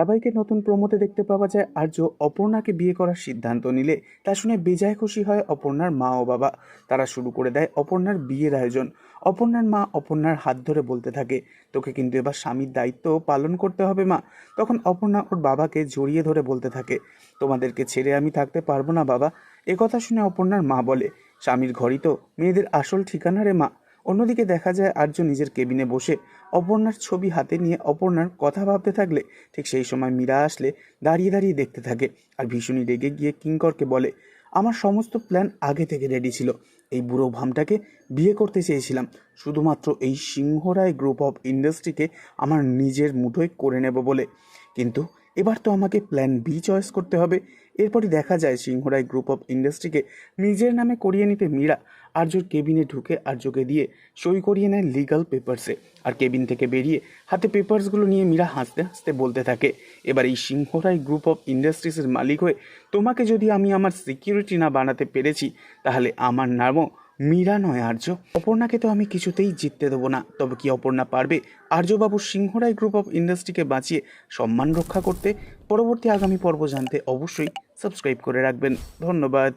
ধারাবাহিকের নতুন প্রমোতে দেখতে পাওয়া যায় আর্য অপর্ণাকে বিয়ে করার সিদ্ধান্ত নিলে। তা শুনে বেজায় খুশি হয় অপর্ণার মা ও বাবা। তারা শুরু করে দেয় অপর্ণার বিয়ের আয়োজন। অপর্ণার মা অপর্ণার হাত ধরে বলতে থাকে, তোকে কিন্তু এবার স্বামীর দায়িত্ব পালন করতে হবে মা। তখন অপর্ণা ওর বাবাকে জড়িয়ে ধরে বলতে থাকে, তোমাদেরকে ছেড়ে আমি থাকতে পারব না বাবা। একথা শুনে অপর্ণার মা বলে, স্বামীর ঘরই তো, মেয়েদের আসল ঠিকানা রে মা। অন্যদিকে দেখা যায় আর্য নিজের কেবিনে বসে অপর্ণার ছবি হাতে নিয়ে অপর্ণার কথা ভাবতে থাকলে ঠিক সেই সময় মীরা আসলে দাঁড়িয়ে দাঁড়িয়ে দেখতে থাকে। আর ভীষণই রেগে গিয়ে কিঙ্করকে বলে, আমার সমস্ত প্ল্যান আগে থেকে রেডি ছিল। এই বুড়ো ভামটাকে বিয়ে করতে চেয়েছিলাম। শুধুমাত্র এই সিংহরায় গ্রুপ অফ ইন্ডাস্ট্রিকে আমার নিজের মুঠোয় করে নেব বলে। কিন্তু এবার তো আমাকে প্ল্যান বি চয়েস করতে হবে। এরপরই দেখা যায় সিংহরায় গ্রুপ অফ ইন্ডাস্ট্রিকে নিজের নামে করিয়ে নিতে মীরা আর্যর কেবিনে ঢুকে আর্যকে দিয়ে সই করিয়ে নেয় লিগাল পেপার্সে আর কেবিন থেকে বেরিয়ে হাতে পেপার্সগুলো নিয়ে মীরা হাসতে হাসতে বলতে থাকে, এবার এই সিংহরাই গ্রুপ অফ ইন্ডাস্ট্রিজের মালিক হয়ে তোমাকে যদি আমি আমার সিকিউরিটি না বানাতে পেরেছি, তাহলে আমার নামও মীরা নয় আর্য। অপর্ণাকে তো আমি কিছুতেই জিততে দেবো না। তবে কি অপর্ণা পারবে? আর্যবাবু সিংহরাই গ্রুপ অফ ইন্ডাস্ট্রিকে বাঁচিয়ে সম্মান রক্ষা করতে, পরবর্তী আগামী পর্ব জানতে অবশ্যই সাবস্ক্রাইব করে রাখবেন। ধন্যবাদ।